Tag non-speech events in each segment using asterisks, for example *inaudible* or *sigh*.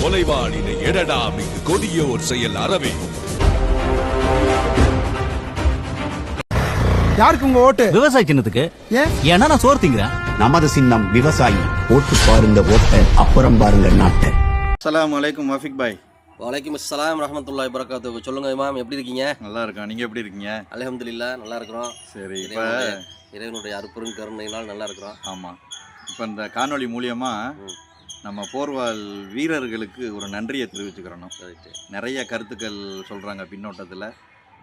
கொலைவாளினை எடடா மிகு கொடியோர் செயல் அறவே. யாருக்கு உங்க ஓட்டு? விவசாய சின்னத்துக்கு? ஏன் ஏன்னா நான் சோறு திங்கிறேன். நமது சின்னம் விவசாயி. ஓட்டு பாருங்க ஓட்ட அப்புறம் பாருங்க நாட்டை. அஸ்ஸலாமு அலைக்கும் வஃபிக் பாய். வலைக்கும் அஸ்ஸலாம் ரஹமத்துல்லாஹி வரகாத்து சொல்லுங்க இமாம் எப்படி இருக்கீங்க? நல்லா இருக்கோம் நீங்க எப்படி இருக்கீங்க? அல்ஹம்துலில்லாஹ் நல்லா இருக்கிறோம். சரி இப்ப இறைவனுடைய அருப்பெரும் கருணையினால் நல்லா இருக்கிறோம். ஆமா. இப்ப இந்த காணொளி மூலியமா ம். நம்ம போர்வால் வீரர்களுக்கு ஒரு நன்றியை தெரிவிச்சுக்கிறோம் நிறைய கருத்துக்கள் சொல்கிறாங்க பின்னோட்டத்தில்.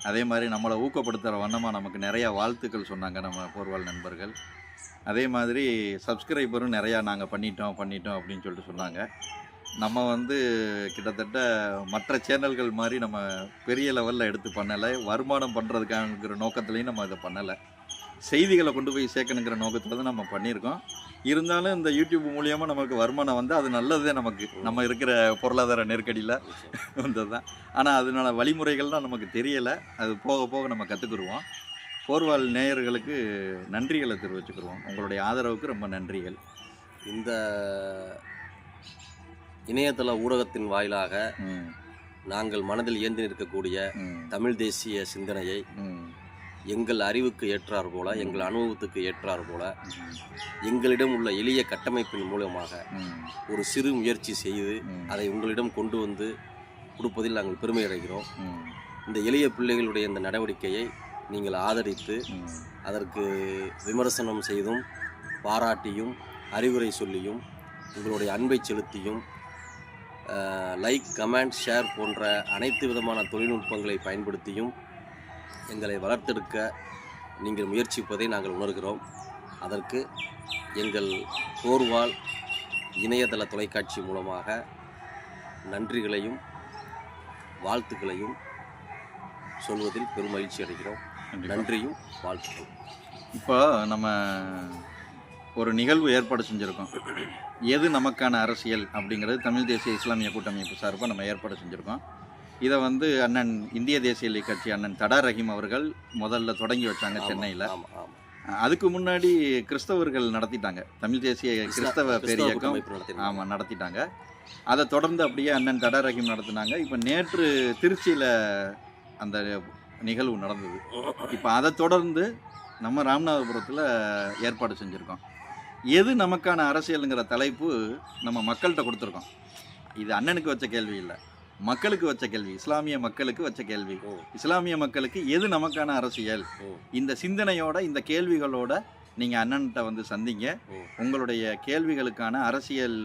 அதே மாதிரி நம்மளை ஊக்கப்படுத்துகிற வண்ணமாக நமக்கு நிறையா வாழ்த்துக்கள் சொன்னாங்க நம்ம போர்வால் நண்பர்கள். அதே மாதிரி சப்ஸ்கிரைபரும் நிறையா நாங்கள் பண்ணிட்டோம் பண்ணிட்டோம் அப்படின்னு சொல்லிட்டு சொன்னாங்க. நம்ம வந்து கிட்டத்தட்ட மற்ற சேனல்கள் மாதிரி நம்ம பெரிய லெவலில் எடுத்து பண்ணலை. வருமானம் பண்ணுறதுக்காங்கிற நோக்கத்துலேயும் நம்ம இதை பண்ணலை. செய்திகளை கொண்டு போய் சேர்க்கணுங்கிற நோக்கத்தில் தான் நம்ம பண்ணியிருக்கோம். இருந்தாலும் இந்த யூடியூப் மூலியமாக நமக்கு வருமானம் வந்து அது நல்லதே நமக்கு. நம்ம இருக்கிற பொருளாதார நெருக்கடியில் வந்தது தான் ஆனால் அதனால வழிமுறைகள்லாம் நமக்கு தெரியலை. அது போக போக நம்ம கற்றுக்குருவோம் போர்வால் நேயர்களுக்கு நன்றிகளை தெரிவிச்சுக்கிருவோம். உங்களுடைய ஆதரவுக்கு ரொம்ப நன்றிகள். இந்த இணையதள ஊடகத்தின் வாயிலாக நாங்கள் மனதில் ஏந்தி நிற்கக்கூடிய தமிழ் தேசிய சிந்தனையை எங்கள் அறிவுக்கு ஏற்றார் போல எங்கள் அனுபவத்துக்கு ஏற்றார் போல எங்களிடம் உள்ள எளிய கட்டமைப்பின் மூலமாக ஒரு சிறு முயற்சி செய்து அதை உங்களிடம் கொண்டு வந்து கொடுப்பதில் நாங்கள் பெருமை அடைகிறோம். இந்த எளிய பிள்ளைகளுடைய இந்த நடவடிக்கையை நீங்கள் ஆதரித்து அதற்கு விமர்சனம் செய்தும் பாராட்டியும் அறிவுரை சொல்லியும் உங்களுடைய அன்பை செலுத்தியும் லைக் கமெண்ட் ஷேர் போன்ற அனைத்து விதமான தொழில்நுட்பங்களை பயன்படுத்தியும் எங்களை வளர்த்தெடுக்க நீங்கள் முயற்சிப்பதை நாங்கள் உணர்கிறோம். அதற்கு எங்கள் போர்வால் இணையதள தொலைக்காட்சி மூலமாக நன்றிகளையும் வாழ்த்துக்களையும் சொல்வதில் பெரும் மகிழ்ச்சி அடைகிறோம். நன்றியும் வாழ்த்துக்கள் இப்போ நம்ம ஒரு நிகழ்வு ஏற்பாடு செஞ்சுருக்கோம். எது நமக்கான அரசியல் அப்படிங்கிறது தமிழ் தேசிய இஸ்லாமிய கூட்டமைப்பு சார்பாக நம்ம ஏற்பாடு செஞ்சுருக்கோம். இதை வந்து அண்ணன் இந்திய தேசிய லீக் கட்சி அண்ணன் தடா ரஹீம் அவர்கள் முதல்ல தொடங்கி வச்சாங்க சென்னையில். அதுக்கு முன்னாடி கிறிஸ்தவர்கள் நடத்திட்டாங்க. தமிழ் தேசிய கிறிஸ்தவ பேரியக்கம். ஆமாம் நடத்திட்டாங்க. அதை தொடர்ந்து அப்படியே அண்ணன் தடா ரஹீம் நடத்தினாங்க. இப்போ நேற்று திருச்சியில் அந்த நிகழ்வு நடந்தது. இப்போ அதை தொடர்ந்து நம்ம ராமநாதபுரத்தில் ஏற்பாடு செஞ்சுருக்கோம். எது நமக்கான அரசியலுங்கிற தலைப்பு நம்ம மக்கள்கிட்ட கொடுத்துருக்கோம். இது அண்ணனுக்கு வச்ச கேள்வி இல்லை. மக்களுக்கு வச்ச கேள்வி இஸ்லாமிய மக்களுக்கு வச்ச கேள்வி. இஸ்லாமிய மக்களுக்கு எது நமக்கான அரசியல். இந்த சிந்தனையோட இந்த கேள்விகளோட நீங்கள் அண்ணன்கிட்ட வந்து சந்திங்க. உங்களுடைய கேள்விகளுக்கான அரசியல்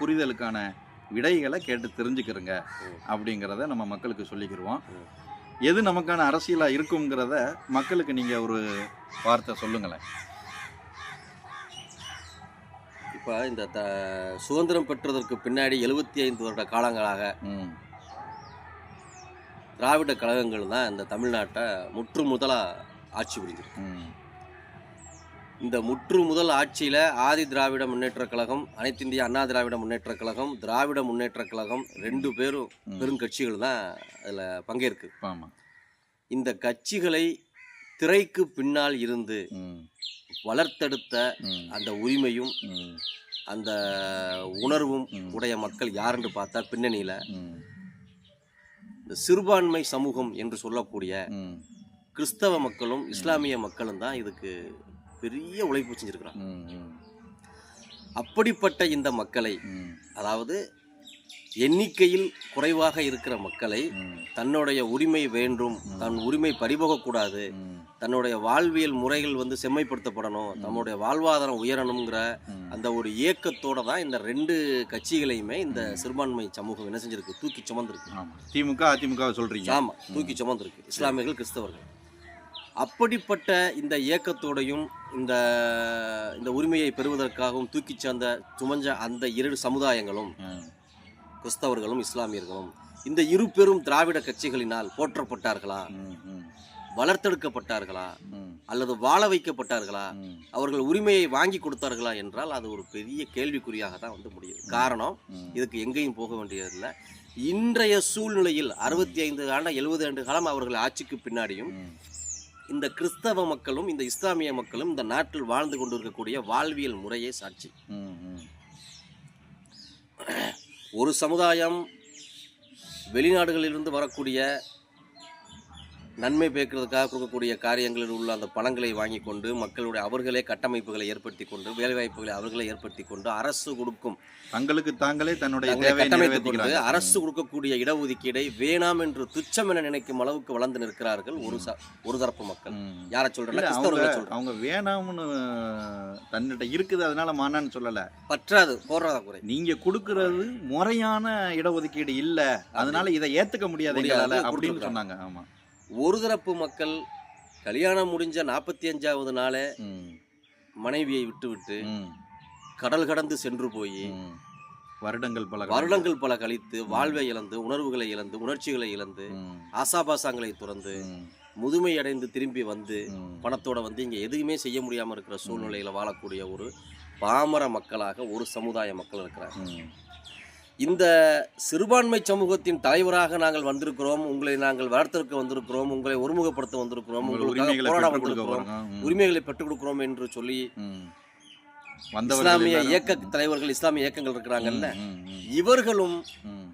புரிதலுக்கான விடைகளை கேட்டு தெரிஞ்சுக்கிறங்க. அப்படிங்கிறத நம்ம மக்களுக்கு சொல்லிக்கிருவோம் ஓ. எது நமக்கான அரசியலாக இருக்குங்கிறத மக்களுக்கு நீங்கள் ஒரு வார்த்தை சொல்லுங்களேன் இப்போ இந்த த சுதந்திரம் பெற்றதற்கு பின்னாடி எழுபத்தி ஐந்து வருட காலங்களாக திராவிட கழகங்கள் தான் இந்த தமிழ்நாட்டை முற்று முதலாக ஆட்சி புரிஞ்சிருக்கு. இந்த முற்று முதல் ஆட்சியில் ஆதி திராவிட முன்னேற்றக் கழகம் அனைத்து இந்திய அண்ணா திராவிட முன்னேற்றக் கழகம் திராவிட முன்னேற்றக் கழகம் ரெண்டு பேரும் ம். பெருங்கட்சிகள் தான் அதில் பங்கேற்கு ஆமாம் இந்த கட்சிகளை திரைக்கு பின்னால் இருந்து வளர்த்தெடுத்த அந்த உரிமையும் அந்த உணர்வும். உடைய மக்கள் யாருன்னு பார்த்தா பின்னணியில் இந்த சிறுபான்மை சமூகம் என்று சொல்லக்கூடிய கிறிஸ்தவ மக்களும் இஸ்லாமிய மக்களும் தான் இதுக்கு பெரிய உழைப்பு செஞ்சிருக்கிறாங்க. அப்படிப்பட்ட இந்த மக்களை அதாவது எண்ணிக்கையில் குறைவாக இருக்கிற மக்களை தன்னுடைய உரிமை வேண்டும் தன் உரிமை பறிபோகக்கூடாது தன்னுடைய வாழ்வியல் முறைகள் வந்து செம்மைப்படுத்தப்படணும் தன்னுடைய வாழ்வாதாரம் உயரணுங்கிற அந்த ஒரு இயக்கத்தோட தான் இந்த ரெண்டு கட்சிகளையுமே இந்த சிறுபான்மை சமூகம் என்ன செஞ்சிருக்கு? தூக்கி சுமந்திருக்கு. ஆமாம் திமுக அதிமுகவை சொல்கிறீங்க ஆமா. தூக்கி சுமந்திருக்கு. இஸ்லாமியர்கள் கிறிஸ்தவர்கள். அப்படிப்பட்ட இந்த இயக்கத்தோடையும் இந்த இந்த உரிமையை பெறுவதற்காகவும் தூக்கி சார்ந்த சுமஞ்ச அந்த இரு சமுதாயங்களும் கிறிஸ்தவர்களும் இஸ்லாமியர்களும் இந்த இரு பெரும் திராவிட கட்சிகளினால் போற்றப்பட்டார்களா? வளர்த்தெடுக்கப்பட்டார்களா? அல்லது வாழ வைக்கப்பட்டார்களா? அவர்கள் உரிமையை வாங்கி கொடுத்தார்களா என்றால் அது ஒரு பெரிய கேள்விக்குறியாக தான் வந்து முடியுது. காரணம் இதுக்கு எங்கேயும் போக வேண்டியதில்லை. இன்றைய சூழ்நிலையில் அறுபத்தி ஐந்து ஆண்டு எழுபது ஆண்டு காலம் அவர்கள் ஆட்சிக்கு பின்னாடியும் இந்த கிறிஸ்தவ மக்களும் இந்த இஸ்லாமிய மக்களும் இந்த நாட்டில் வாழ்ந்து கொண்டிருக்கக்கூடிய வாழ்வியல் முறையே சாட்சி. ஒரு சமுதாயம் வெளிநாடுகளிலிருந்து வரக்கூடிய நன்மை பேக்கிறதுக்காக கொடுக்கக்கூடிய காரியங்களில் உள்ள அந்த பணங்களை வாங்கி கொண்டு மக்களுடைய அவர்களே கட்டமைப்புகளை ஏற்படுத்தி கொண்டு வேலைவாய்ப்புகளை அவர்களே ஏற்படுத்தி கொண்டு அரசு கொடுக்கும். தங்களுக்கு தாங்களே தன்னுடைய கட்டமைத்துக் கொண்டு அரசு கொடுக்கக்கூடிய இடஒதுக்கீடை வேணாம் என்று துச்சம் என நினைக்கும் அளவுக்கு வளர்ந்து நிற்கிறார்கள் ஒரு ஒரு தரப்பு மக்கள். யாரை சொல்றேன் அவங்க கிறிஸ்தவர்களை சொல்றேன். அவங்க வேணாம்னு தன்னிட்ட இருக்குது அதனால மானான்னு சொல்லல. பற்றாது போடுறதா குறை. நீங்க கொடுக்கறது முறையான இடஒதுக்கீடு இல்ல. அதனால இதை ஏத்துக்க முடியாது அப்படின்னு. சொன்னாங்க. ஆமா. ஒரு தரப்பு மக்கள் கல்யாணம் முடிஞ்ச நாற்பத்தி அஞ்சாவது நாளே மனைவியை விட்டுவிட்டு கடல் கடந்து சென்று போய். வருடங்கள் பல வருடங்கள் பல கழித்து வாழ்வை இழந்து உணர்வுகளை இழந்து உணர்ச்சிகளை இழந்து ஆசாபாசங்களை துறந்து முதுமை அடைந்து திரும்பி வந்து. பணத்தோட வந்து இங்க எதுவுமே செய்ய முடியாம இருக்கிற சூழ்நிலையில வாழக்கூடிய ஒரு பாமர மக்களாக ஒரு சமுதாய மக்கள் இருக்கிறாங்க. இந்த சிறுபான்மை சமூகத்தின் தலைவராக நாங்கள் வந்திருக்கிறோம் உங்களை நாங்கள் வளர்த்திருக்க வந்திருக்கிறோம் உங்களை ஒருமுகப்படுத்த வந்திருக்கிறோம் உங்கள் உங்களுக்காக உரிமைகளை போராட பெற்றுக் வந்திருக்கிறோம் உரிமைகளை கொடுக்கிறோம் என்று சொல்லி இஸ்லாமிய இயக்க தலைவர்கள் இஸ்லாமிய இயக்கங்கள் இருக்கிறாங்கல்ல. இவர்களும்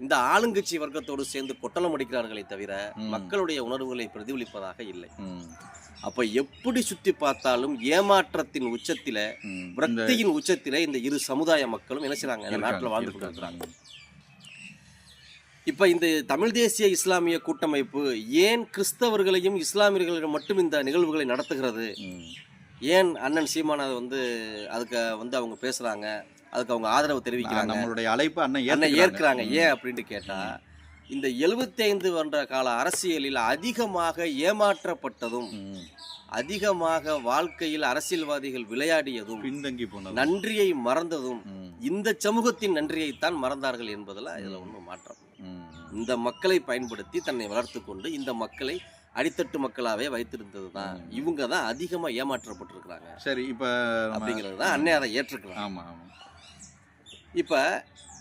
இந்த ஆளுங்கட்சி வர்க்கத்தோடு சேர்ந்து கொட்டலம் அடிக்கிறார்களே தவிர. மக்களுடைய உணர்வுகளை பிரதிபலிப்பதாக இல்லை. அப்ப எப்படி சுத்தி பார்த்தாலும் ஏமாற்றத்தின் உச்சத்தில விரக்தியின் உச்சத்தில இந்த இரு சமுதாய மக்களும் என்ன செய்றாங்க? இந்த நாட்டில் வாழ்ந்து. கொண்டிருக்கிறாங்க இப்ப இந்த தமிழ் தேசிய இஸ்லாமிய கூட்டமைப்பு ஏன் கிறிஸ்தவர்களையும் இஸ்லாமியர்களையும் மட்டும் இந்த நிகழ்வுகளை நடத்துகிறது? ஏன் அண்ணன் சீமான் அதை வந்து அதுக்கு வந்து அவங்க பேசுறாங்க? அதுக்கு அவங்க ஆதரவு தெரிவிக்கிறாங்க? நம்மளுடைய அழைப்பு அண்ணன் அண்ணன் ஏத்துக்கிறாங்க. ஏற்கிறாங்க. ஏன் அப்படின்ட்டு கேட்டா இந்த 75 வருட கால அரசியலில் அதிகமாக ஏமாற்றப்பட்டதும். அதிகமாக வாழ்க்கையில் அரசியல்வாதிகள் விளையாடியதும் பின்தங்கி போனது நன்றியை மறந்ததும் இந்த சமூகத்தின் நன்றியைத்தான் மறந்தார்கள் என்பதில் இதுல ஒன்றும் மாற்றம் இந்த மக்களை பயன்படுத்தி தன்னை வளர்த்து கொண்டு இந்த மக்களை அடித்தட்டு மக்களாவே வைத்திருந்தது தான். இவங்க தான் அதிகமா ஏமாற்றப்பட்டிருக்கிறாங்க. சரி இப்ப அப்படிங்கிறது தான் அன்னை அதை ஏற்றுக்கலாம் ஆமா ஆமா. இப்ப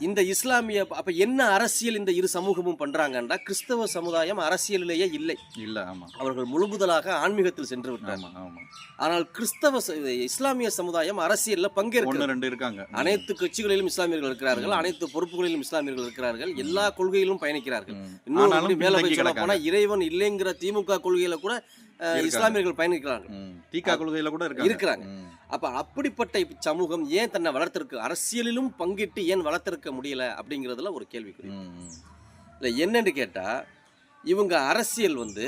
இந்த இஸ்லாமிய அப்ப என்ன அரசியல் இந்த இரு சமூகமும் பண்றாங்கன்னா கிறிஸ்தவ சமுதாயம் அரசியலிலேயே இல்லை இல்ல ஆமா அவர்கள் முழுமுதலாக ஆன்மீகத்தில் சென்று விட்டார் ஆமா ஆமா ஆனால் கிறிஸ்தவ இஸ்லாமிய சமுதாயம் அரசியல்ல பங்கேற்க ரெண்டு இருக்காங்க அனைத்து கட்சிகளிலும் இஸ்லாமியர்கள் இருக்கிறார்கள். அனைத்து பொறுப்புகளிலும் இஸ்லாமியர்கள் இருக்கிறார்கள் எல்லா கொள்கையிலும் பயணிக்கிறார்கள் ம். இன்னொரு ஆனாலும் படி மேல போய் பின்தங்கி சொல்ல கிடக்காங்க. போனா இறைவன் இல்லைங்கிற திமுக கொள்கையில கூட. இஸ்லாமியர்கள் பயணிக்கிறார்கள் ம், தீகா கொள்கையில கூட இருக்கிறாங்க. அப்ப அப்படிப்பட்ட சமூகம் ஏன் தன்னை வளர்த்திருக்கு? அரசியலிலும் பங்கிட்டு ஏன் வளர்த்திருக்க முடியல அப்படிங்கிறதுல ஒரு கேள்விக்குறி. இல்ல என்னன்னு கேட்டா இவங்க அரசியல் வந்து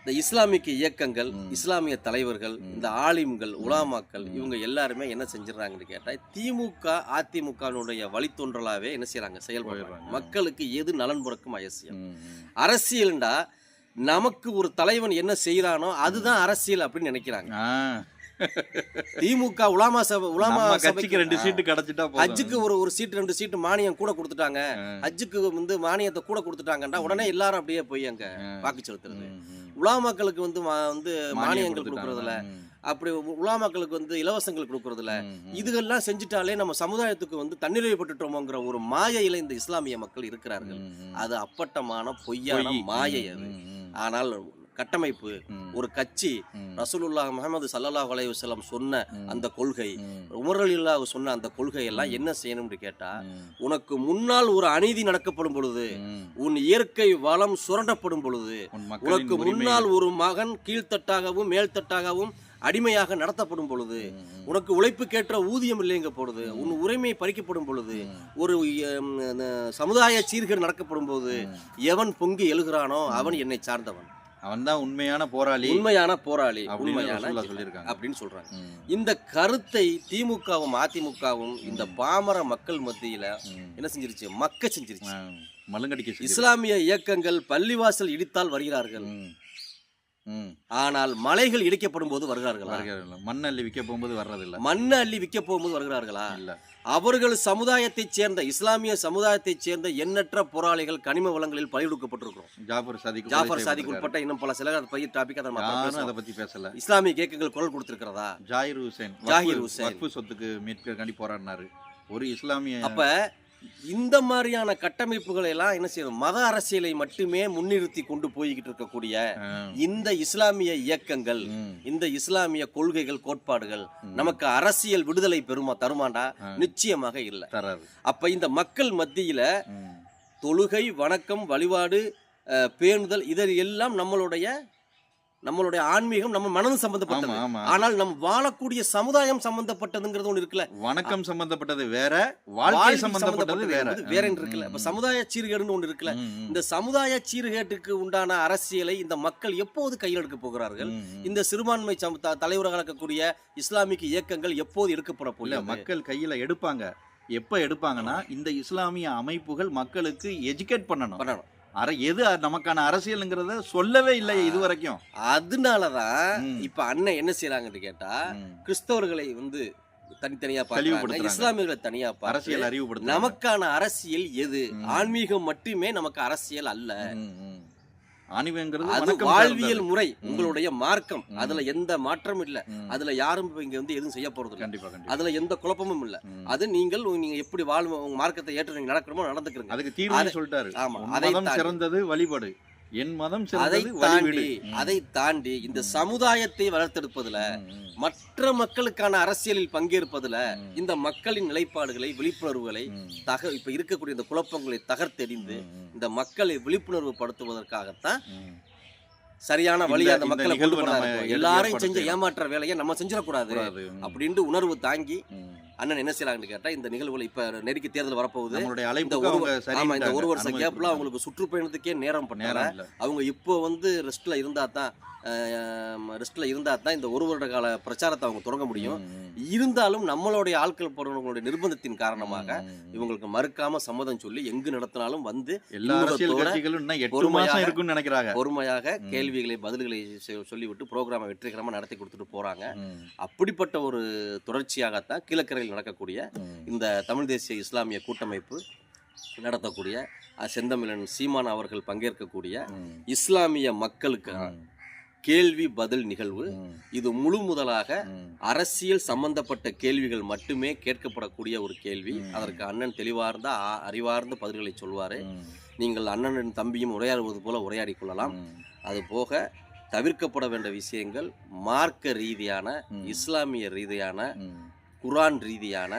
இந்த இஸ்லாமிக்க இயக்கங்கள். இஸ்லாமிய தலைவர்கள். இந்த ஆலிம்கள் உலாமாக்கள். இவங்க எல்லாருமே என்ன செஞ்சிடறாங்கன்னு கேட்டா திமுக அதிமுகனுடைய வழித்தோன்றலாவே என்ன செய்யறாங்க? செயல்படுறாங்க. மக்களுக்கு எது நலன் புறக்கும்? அவசியம் ம், ம். அரசியல்டா நமக்கு ஒரு தலைவன் என்ன செய்யறானோ அதுதான் அரசியல் அப்படின்னு நினைக்கிறாங்க. திமுக உலாமா சபை உலாமா கட்சிக்கு சபைக்கு ரெண்டு சீட்டு கிடைச்சிட்டா ஹஜ்ஜுக்கு ஒரு ஒரு சீட் ரெண்டு சீட்டு மானியம் கூட கொடுத்துட்டாங்க. ஹஜ்ஜுக்கு வந்து மானியத்தை கூட கொடுத்துட்டாங்கன்னா உடனே எல்லாரும் அப்படியே போய் அங்க. வாக்கு செலுத்துறது. உலாமாக்களுக்கு வந்து வந்து மானியங்கள். கொடுக்கறதுல அப்படி உலாமாக்களுக்கு வந்து இலவசங்கள் கொடுக்கறதுல ம், ம். இதுகெல்லாம் செஞ்சுட்டாலே நம்ம சமுதாயத்துக்கு வந்து தன்னிறைவுபட்டுட்டோமோங்கிற ஒரு மாயையில இந்த இஸ்லாமிய மக்கள் இருக்கிறார்கள். அது அப்பட்டமான பொய்யான பொய். மாயை அது. ஆனால் கட்டமைப்பு ஒரு கட்சி ம், ரசூலுல்லாஹ் முஹம்மது ஸல்லல்லாஹு அலைஹி வஸல்லம் சொன்ன அந்த கொள்கை ம், உமரலில்லாஹ் சொன்ன அந்த கொள்கை எல்லாம் என்ன செய்யணும்னு கேட்டா உனக்கு முன்னால் ஒரு அநீதி நடக்கப்படும் பொழுது. உன் இயற்கை வளம் சுரண்டப்படும் பொழுது உனக்கு முன்னால் ஒரு மகன் கீழ்த்தட்டாகவும் மேல்தட்டாகவும் அடிமையாக நடத்தப்படும் பொழுது உனக்கு உழைப்புக்கேற்ற ஊதியம் இல்லைங்க பொழுது உன் உரிமை பறிக்கப்படும் பொழுது ஒரு சமுதாய சீர்கேடு நடக்கப்படும் போது. எவன் பொங்கி எழுகிறானோ அவன் என்னை சார்ந்தவன். அவன்தான் உண்மையான போராளி. உண்மையான போராளி உண்மையான சொல்லியிருக்காங்க. அப்படின்னு சொல்றாங்க. இந்த கருத்தை திமுகவும் அதிமுகவும் இந்த பாமர மக்கள் மத்தியில. என்ன செஞ்சிருச்சு? மக்க செஞ்சிருச்சு. செஞ்சிருக்கு. இஸ்லாமிய இயக்கங்கள் பள்ளிவாசல் இடித்தால் வருகிறார்கள். ஆனால் மலைகள் இடிக்கப்படும் போது வருகிறார்களா. மண் அள்ளி விற்க போகும்போது வர்றதில்ல. மண்ணை அள்ளி விற்க போகும்போது வருகிறார்களா? இல்ல. அவர்கள் சமுதாயத்தைச் சேர்ந்த இஸ்லாமிய சமுதாயத்தைச் சேர்ந்த எண்ணற்ற போராளிகள் கனிம வளங்களில் பலியெடுக்கப்பட்டிருக்கிறோம் ஜாஃபர் சாதிக் ஜாஃபர் சாதிக்கு உட்பட்ட இன்னும் பல சில பயிர் டாபிக் அதை. அதை பத்தி பேசல. இஸ்லாமிய இயக்கங்கள் குரல் கொடுத்திருக்கிறதா? ஜாகிர் ஹுசேன். ஜாகிர் ஹுசேன். சொத்துக்கு மீட்கக்காண்டி போராடினாரு. ஒரு இஸ்லாமிய அப்ப இந்த மாதிரியான கட்டமைப்புகளை எல்லாம் என்ன செய்யணும் மத அரசியலை மட்டுமே முன்னிறுத்தி கொண்டு போய்கிட்டு இருக்கக்கூடிய. இந்த இஸ்லாமிய இயக்கங்கள். இந்த இஸ்லாமிய கொள்கைகள் கோட்பாடுகள் நமக்கு அரசியல் விடுதலை பெருமா தருமாண்டா நிச்சயமாக இல்லை அப்ப இந்த மக்கள் மத்தியில. தொழுகை வணக்கம் வழிபாடு பேணுதல் இதில் எல்லாம் நம்மளுடைய நம்மளுடைய ஆன்மீகம் நம்ம மனது சம்பந்தப்பட்டது. ஆனால் நம் வாழக்கூடிய சமுதாயம் சம்பந்தப்பட்டதுங்கிறது ஒன்று இருக்குல்ல. வணக்கம் சம்பந்தப்பட்டது வேற வாழ்க்கை சம்பந்தப்பட்டது வேற. வேற இருக்குல்ல. இப்ப சமுதாய சீர்கேடுன்னு ஒன்று இருக்குல்ல. இந்த சமுதாய சீர்கேட்டுக்கு உண்டான அரசியலை இந்த மக்கள் எப்போது கையில் எடுக்க போகிறார்கள். இந்த சிறுபான்மை தலைவராக இருக்கக்கூடிய இஸ்லாமிக் இயக்கங்கள் எப்போது எடுக்கப்பட போகிறது? மக்கள் கையில எடுப்பாங்க. எப்ப எடுப்பாங்கன்னா இந்த இஸ்லாமிய அமைப்புகள் மக்களுக்கு எஜுகேட் பண்ணணும். பண்ணணும். அர எது நமக்கான அரசியல்ங்கிறத சொல்லவே இல்லை இது வரைக்கும் அதனாலதான். இப்ப அண்ணன் என்ன செய்யறாங்கன்னு கேட்டா. கிறிஸ்தவர்களை வந்து தனித்தனியா தெளிவுபடுத்துறாங்க. இஸ்லாமியர்களை தனியா அரசியல் அறிவுபடுத்த நமக்கான அரசியல் எது. ஆன்மீகம் மட்டுமே நமக்கு அரசியல் அல்ல ஆணிவங்கிறது அது வாழ்வியல். முறை. உங்களுடைய மார்க்கம். அதுல எந்த மாற்றமும் இல்ல. அதுல யாரும் இங்க வந்து எதுவும் செய்ய போறது கண்டிப்பா அதுல எந்த குழப்பமும் இல்ல. அது நீங்கள் நீங்க எப்படி வாழ்வு உங்க மார்க்கத்தை ஏற்று நீங்க நடக்கணுமோ நடந்துக்கிறீங்க அதுக்கு தீர்வு சொல்லிட்டாரு ஆமா, உன் அதை மதம் தாண்டி. சிறந்தது வழிபாடு என் மதம் அதை தாண்டி அதை தாண்டி இந்த சமுதாயத்தை வளர்த்தெடுப்பதுல மற்ற மக்களுக்கான அரசியலில் பங்கேற்பதுல இந்த மக்களின் நிலைப்பாடுகளை விழிப்புணர்வுகளை தக இப்ப இருக்கக்கூடிய இந்த குழப்பங்களை தகர்த்தெறிந்து இந்த மக்களை விழிப்புணர்வு படுத்துவதற்காகத்தான் சரியான வழியை அந்த மக்களை கொண்டு போனா நம்ம இருக்கும். எடுத்து எல்லாரையும் செஞ்ச. ஏமாற்ற வேலையை நம்ம செஞ்சிடக்கூடாது அப்படின்ட்டு உணர்வு தாங்கி. அண்ணன் என்ன செய்யறாங்கன்னு கேட்டா இந்த நிகழ்வுகள் இப்ப நெருக்கி தேர்தல் வரப்போகுது இந்த ஒரு இந்த ஒரு வருஷம் கேப்ல அவங்களுக்கு சுற்றுப்பயணத்துக்கே நேரம் பண்ணாங்க இல்ல அவங்க இப்போ வந்து ரெஸ்ட்ல இருந்தா தான் ரெஸ்ட்ல இருந்தா தான் இந்த ஒரு வருட கால பிரச்சாரத்தை அவங்க தொடங்க முடியும். இருந்தாலும் நம்மளுடைய ஆட்கள் போறவங்களுடைய நிர்பந்தத்தின் காரணமாக. இவங்களுக்கு மறுக்காம சம்மதம் சொல்லி எங்கு நடத்தினாலும் வந்து எல்லா பொறுமையாக இருக்குன்னு நினைக்கிறாங்க பொறுமையாக. கேள்விகளை பதில்களை சொல்லிவிட்டு ப்ரோக்ராமை வெற்றிகரமா நடத்தி கொடுத்துட்டு போறாங்க அப்படிப்பட்ட ஒரு தொடர்ச்சியாகத்தான் கீழக்கரையில் நடக்கக்கூடிய. இந்த தமிழ் தேசிய இஸ்லாமிய கூட்டமைப்பு நடத்தக்கூடிய செந்தமிழன் சீமான் அவர்கள் பங்கேற்கக்கூடிய இஸ்லாமிய மக்களுக்கு கேள்வி பதில் நிகழ்வு இது முழு முதலாக. அரசியல் சம்பந்தப்பட்ட கேள்விகள் மட்டுமே கேட்கப்படக்கூடிய ஒரு கேள்வி. அதற்கு அண்ணன் தெளிவார்ந்த அறிவார்ந்த பதில்களை சொல்வாரு நீங்கள் அண்ணனின் தம்பியும் உரையாடுவது போல உரையாடிக் கொள்ளலாம். அது போக தவிர்க்கப்பட வேண்டிய விஷயங்கள் மார்க்க ரீதியான. இஸ்லாமிய ரீதியான குரான் ரீதியான.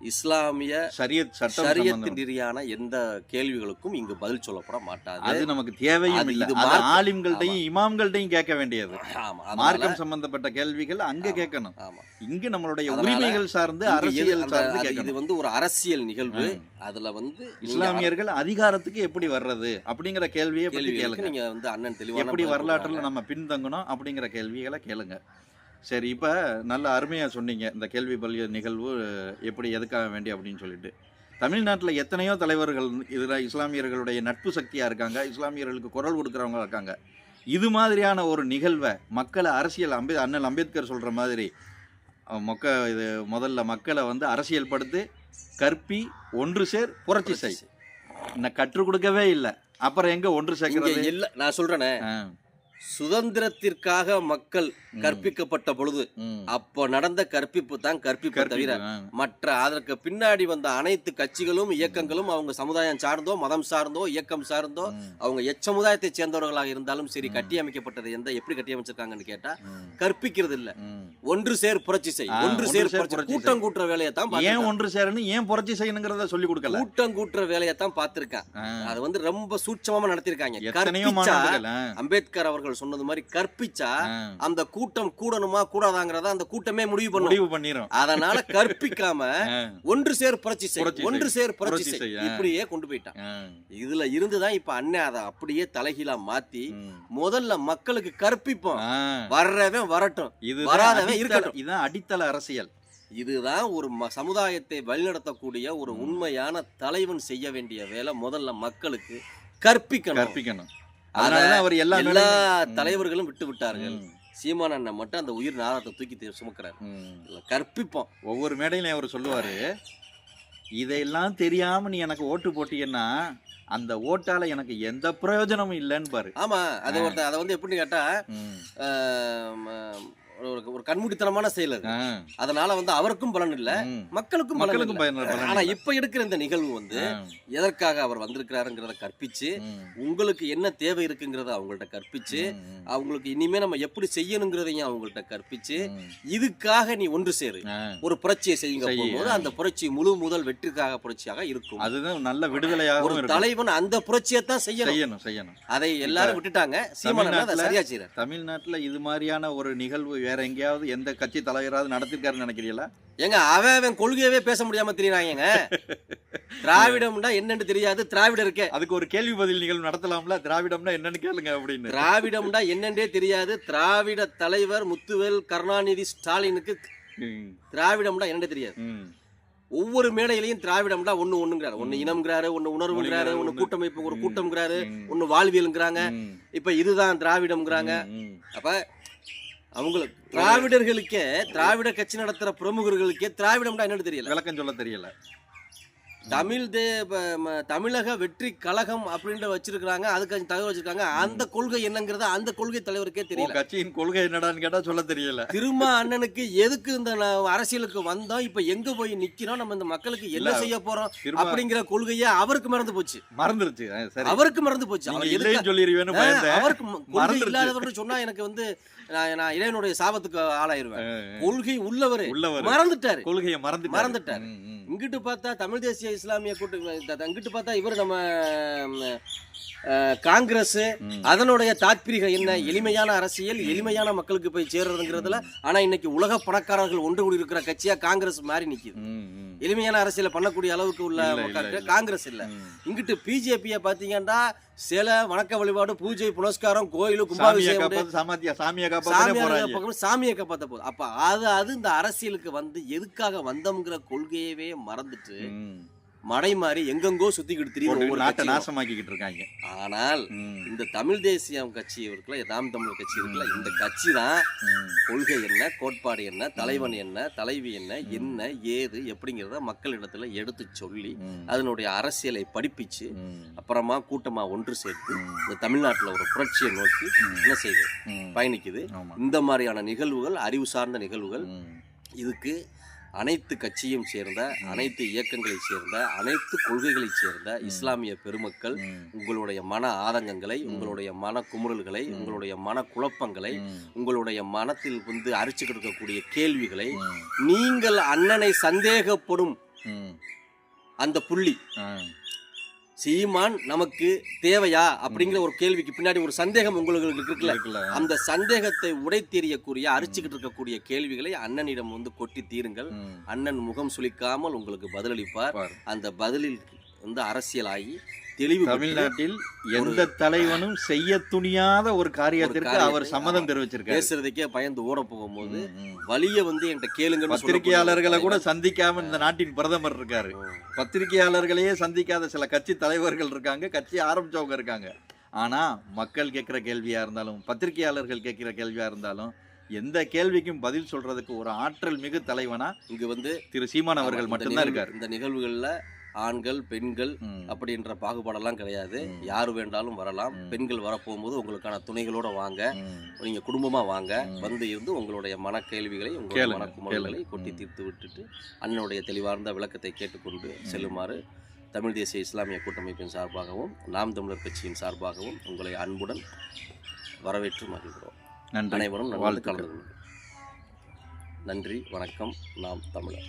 இஸ்லாமிய சரியத் சரியத்தின். ரீதியான எந்த கேள்விகளுக்கும் இங்கு பதில் சொல்லப்பட அது மாட்டாது நமக்கு தேவையும் அது இல்ல இது அது மார்க்கம். ஆலிம்கள்ட்டையும் இமாம்கள்ட்டையும் கேட்க வேண்டியது மார்க்கம் சம்பந்தப்பட்ட கேள்விகள் அங்க. கேட்கணும் ஆமா இங்க நம்மளுடைய உரிமைகள் சார்ந்து அரசியல் சார்ந்து அது- இது வந்து ஒரு அரசியல் நிகழ்வு. அதுல வந்து இஸ்லாமியர்கள் அதிகாரத்துக்கு எப்படி வர்றது அப்படிங்கிற கேள்வியை கேளுங்க நீங்க வந்து அண்ணன் தெளிவான எப்படி வரலாற்றுல. நம்ம பின்தங்கணும் அப்படிங்கிற கேள்விகளை கேளுங்க சரி இப்ப நல்ல அருமையா சொன்னீங்க. இந்த கேள்வி பதில் நிகழ்வு எப்படி எதுக்காக வேண்டி அப்படின்னு சொல்லிட்டு. தமிழ்நாட்டில் எத்தனையோ தலைவர்கள் இதில் இஸ்லாமியர்களுடைய நட்பு சக்தியாக இருக்காங்க இஸ்லாமியர்களுக்கு குரல் கொடுக்குறவங்க இருக்காங்க. இது மாதிரியான ஒரு நிகழ்வை மக்களை அரசியல் அம்பே அண்ணல் அம்பேத்கர் சொல்கிற மாதிரி மொக்க இது முதல்ல மக்களை வந்து அரசியல் படுத்து கற்பி ஒன்று சேர் புரட்சி செய். இன்னும் கற்றுக் கொடுக்கவே இல்லை. அப்புறம் எங்க ஒன்று சேர்க்கிறது? இல்ல நான் சொல்றேனே. ஆ, சுதந்திரத்திற்காக மக்கள் கற்பிக்கப்பட்ட பொழுது. அப்போ நடந்த கற்பிப்பு தான் கற்பிப்பு தவிர. மற்ற அதற்கு பின்னாடி வந்த அனைத்து கட்சிகளும் இயக்கங்களும் அவங்க சமுதாயம் சார்ந்தோ மதம் சார்ந்தோ இயக்கம் சார்ந்தோ அவங்க எச்சமுதாயத்தை சேர்ந்தவர்களாக இருந்தாலும் சரி. கட்டியமைக்கப்பட்டது எந்த எப்படி கட்டியமைச்சிருக்காங்கன்னு கேட்டா கற்பிக்கிறது இல்ல. ஒன்று சேர் புரட்சி செய் ஒன்று சேர். கூட்டம் கூட்டுற வேலையை தான் ஏன். ஒன்று சேரணும் ஏன் புரட்சி செய்யணுங்கிறத சொல்லி கொடுக்கல கூட்டம் கூட்டுற வேலையை தான் பார்த்திருக்கேன் அது வந்து ரொம்ப சூட்சமா நடத்திருக்காங்க அம்பேத்கர் அவர்கள் சொன்னது மாதிரி கற்பிச்சா அந்த கூட்டம் கூடணுமா கூடாதாங்கிறத அந்த கூட்டமே முடிவு பண்ணும். முடிவு பண்ணிரும். அதனால கற்பிக்காம *laughs* ஒன்று சேர் புரட்சி செய். ஒன்று சேர் புரட்சி செய். இப்படியே கொண்டு போயிட்டான். இதுல இருந்துதான் இப்ப அண்ணன் அதை அப்படியே தலைகீழா மாத்தி. முதல்ல மக்களுக்கு கற்பிப்போம். வர்றவன் வரட்டும். இதுதான் வராதவன் இருக்கட்டும். இதுதான் அடித்தள அரசியல். இதுதான் ஒரு ம- சமுதாயத்தை வழிநடத்தக்கூடிய ஒரு. உண்மையான தலைவன் செய்ய வேண்டிய வேலை முதல்ல மக்களுக்கு கற்பிக்கணும். கற்பிக்கணும். அதனாலதான் அவர் எல்லா எல்லா தலைவர்களும் விட்டு விட்டார்கள். சீமான் அண்ணன் மட்டும் அந்த உயிர் நாதத்தை தூக்கி சுமக்கிறார். கற்பிப்போம். ஒவ்வொரு மேடையிலும் அவர் சொல்லுவாரு இதையெல்லாம் தெரியாம நீ எனக்கு ஓட்டு போட்டீங்கன்னா அந்த ஓட்டால எனக்கு எந்த பிரயோஜனமும் இல்லைன்னு பாரு ஆமா அதை. ஒருத்தர் அதை வந்து எப்படின்னு கேட்டா ம், ஆம், ஆம், ஒரு- கண்மூடித்தனமான செயல் அது. அதனால வந்து அவருக்கும் பலன் இல்ல. மக்களுக்கும் மக்களுக்கும் பலன் ஆனா. இப்ப எடுக்கிற இந்த நிகழ்வு வந்து. எதற்காக அவர் வந்திருக்கிறாருங்கிறத கற்பிச்சு. உங்களுக்கு என்ன தேவை இருக்குங்கிறத அவங்கள்ட்ட கற்பிச்சு. அவங்களுக்கு இனிமே நம்ம எப்படி செய்யணுங்கிறதையும் அவங்கள்ட்ட கற்பிச்சு. இதுக்காக நீ ஒன்று சேரு. ஒரு புரட்சியை செய்யுங்க செய்யு. போகும்போது அந்த புரட்சி முழு முதல் வெற்றிக்காக புரட்சியாக இருக்கும் அதுதான் நல்ல விடுதலையாகவும் ஒரு தலைவன் அந்த புரட்சியை தான் செய்யணும் செய்யணும் செய்யணும் அதை எல்லாரும் விட்டுட்டாங்க சீமான் சரியா செய்யறாரு தமிழ்நாட்டுல இது மாதிரியான ஒரு நிகழ்வு வேற எங்கேயாவது எந்த கட்சி தலைவராவது நடத்திருக்காருன்னு நினைக்கிறீங்களா ஏங்க அவன் அவன் கொள்கையவே பேச முடியாம தெரியறாங்க திராவிடம்னா என்னன்னு தெரியாது திராவிடருக்கே அதுக்கு ஒரு கேள்வி பதில் நிகழ்வு நடத்தலாம்ல திராவிடம்னா என்னன்னு கேளுங்க அப்படின்னு திராவிடம்னா என்னன்றே தெரியாது திராவிட தலைவர் முத்துவேல் கருணாநிதி ஸ்டாலினுக்கு. திராவிடம்னா என்னன்னு தெரியாது. ஒவ்வொரு மேடையிலையும் திராவிடம்னா ஒண்ணு ஒண்ணுங்கிறாரு ஒண்ணு இனம்ங்கிறாரு ஒண்ணு உணர்வுங்கிறாரு ஒண்ணு கூட்டமைப்பு ஒரு. கூட்டம்ங்கிறாரு. ஒண்ணு வாழ்வியல்ங்கிறாங்க. இப்ப இதுதான் திராவிடம்ங்கிறாங்க. அப்ப அவங்களுக்கு திராவிடர்களுக்கே திராவிட கட்சி நடத்துற பிரமுகர்களுக்கே திராவிடம்னா என்னன்னு தெரியல. விளக்கம் சொல்ல தெரியல. தமிழ் தே தமிழக வெற்றி கழகம் அப்படின்ற வச்சிருக்காங்க அதுக்கு தகவல் வச்சிருக்காங்க. அந்த கொள்கை என்னங்கிறத அந்த கொள்கை தலைவருக்கே தெரியல. கட்சியின் கொள்கை என்னடான்னு கேட்டா சொல்ல தெரியல. திரும்ப அண்ணனுக்கு எதுக்கு இந்த அரசியலுக்கு வந்தோம்? இப்ப எங்க போய் நிக்கிறோம்? நம்ம இந்த மக்களுக்கு என்ன செய்ய போறோம்? அப்படிங்கிற கொள்கையே அவருக்கு மறந்து போச்சு. மறந்துருச்சு. அவருக்கு மறந்து போச்சு. அவருக்கு ம- கொள்கை மறந்துருச்சு. இல்லாதவர்னு சொன்னா எனக்கு வந்து நான் இறைவனுடைய சாபத்துக்கு ஆளாயிருவேன். கொள்கை உள்ளவரு. உள்ளவர். மறந்துட்டாரு. கொள்கையை மறந்து மறந்துட்டாரு. இங்கிட்டு பார்த்தா தமிழ் தேசிய இஸ்லாமிய கூட்டு இங்கிட்டு பார்த்தா இவர் நம்ம காங்கிரஸ் அதனுடைய தாத்பீகம் என்ன? எளிமையான அரசியல் எளிமையான மக்களுக்கு போய் சேர்றதுங்கிறதுல ஆனா இன்னைக்கு உலக பணக்காரர்கள் ஒன்று கூடி இருக்கிற கட்சியா காங்கிரஸ் மாறி நிக்குது. எளிமையான அரசியலை பண்ணக்கூடிய அளவுக்கு உள்ள. காங்கிரஸ் இல்ல. இங்கிட்டு பிஜேபியை பாத்தீங்கன்னா சில வணக்க வழிபாடு பூஜை புனஸ்காரம் கோயில் கும்பாபிஷேகம் சாமியை காப்பாத்தே போகுது அப்ப அது அது இந்த அரசியலுக்கு வந்து எதுக்காக வந்தோம்ங்கிற கொள்கையவே மறந்துட்டு. மடை மாறி எங்கெங்கோ சுத்திக்கிட்டு தெரியும் நாட்டை. நாசமாக்கிக்கிட்டு இருக்காங்க ஆனால். இந்த தமிழ் தேசியம் கட்சி இருக்குல்ல நாம் தமிழ் கட்சி இருக்குல்ல இந்த கட்சி தான். கொள்கை என்ன கோட்பாடு என்ன தலைவன் என்ன தலைவி என்ன என்ன ஏது எப்படிங்கிறத மக்களிடத்துல எடுத்து சொல்லி. அதனுடைய அரசியலை படிப்பிச்சு. அப்புறமா கூட்டமா ஒன்று சேர்த்து. இந்த தமிழ்நாட்டுல ஒரு புரட்சியை நோக்கி என்ன செய்யுது. பயணிக்குது. இந்த மாதிரியான நிகழ்வுகள் அறிவு சார்ந்த நிகழ்வுகள். இதுக்கு அனைத்து கட்சியும் சேர்ந்த அனைத்து இயக்கங்களை சேர்ந்த அனைத்து கொள்கைகளை சேர்ந்த இஸ்லாமிய பெருமக்கள். உங்களுடைய மன ஆதங்கங்களை உங்களுடைய மன குமுறல்களை உங்களுடைய மன குழப்பங்களை. உங்களுடைய மனத்தில் வந்து அரிச்சுக்கிட்டு இருக்கக்கூடிய கேள்விகளை. நீங்கள் அண்ணனை சந்தேகப்படும். அந்த புள்ளி. சீமான் நமக்கு தேவையா அப்படிங்கிற ஒரு கேள்விக்கு பின்னாடி ஒரு சந்தேகம் உங்களுக்கு இருக்குல்ல? அந்த சந்தேகத்தை உடைத்தெறியக்கூடிய அரிச்சுக்கிட்டு இருக்கக்கூடிய கேள்விகளை அண்ணனிடம் வந்து கொட்டி தீருங்கள். அண்ணன் முகம் சுளிக்காமல் உங்களுக்கு பதிலளிப்பார் பாரு. அந்த பதிலில் வந்து அரசியலாகி தெளிவு தமிழ்நாட்டில் எந்த தலைவனும் செய்ய துணியாத ஒரு காரியத்திற்கு காரியத்தை அவர் சம்மதம். தெரிவிச்சிருக்காரு பேசுறதுக்கே பயந்து ஓட போகும்போது. வழிய வந்து என்கிட்ட கேளுங்கன்னு பத்திரிகையாளர்களை கூட சந்திக்காம இந்த நாட்டின் பிரதமர் இருக்காரு. பத்திரிகையாளர்களையே சந்திக்காத சில கட்சி தலைவர்கள் இருக்காங்க கட்சி ஆரம்பிச்சவங்க இருக்காங்க ஆனா மக்கள் கேட்கிற கேள்வியா இருந்தாலும் பத்திரிகையாளர்கள் கேட்கிற கேள்வியா இருந்தாலும் எந்த கேள்விக்கும் பதில் சொல்றதுக்கு ஒரு ஆற்றல் மிகு தலைவனா இங்க வந்து திரு சீமான் அவர்கள் மட்டும்தான் இருக்காரு இந்த நிகழ்வுகள்ல ஆண்கள் பெண்கள். அப்படின்ற பாகுபாடெல்லாம் கிடையாது. யார் வேண்டாலும் வரலாம். பெண்கள் வரப்போகும்போது உங்களுக்கான துணைகளோட வாங்க. நீங்க குடும்பமா வாங்க. வந்து இருந்து உங்களுடைய மன கேள்விகளை உங்களுடைய கேளுங்க. கொட்டி. தீர்த்து விட்டுட்டு அண்ணனுடைய தெளிவார்ந்த விளக்கத்தை கேட்டுக்கொண்டு செல்லுமாறு தமிழ் தேசிய இஸ்லாமிய கூட்டமைப்பின் சார்பாகவும் நாம் தமிழர் கட்சியின் சார்பாகவும் உங்களை அன்புடன் வரவேற்று மகிழ்கிறோம் நன்றி அனைவரும் வாழ்த்துக்கள். கலந்து கொள்ளுங்கள். நன்றி வணக்கம் நாம் தமிழர்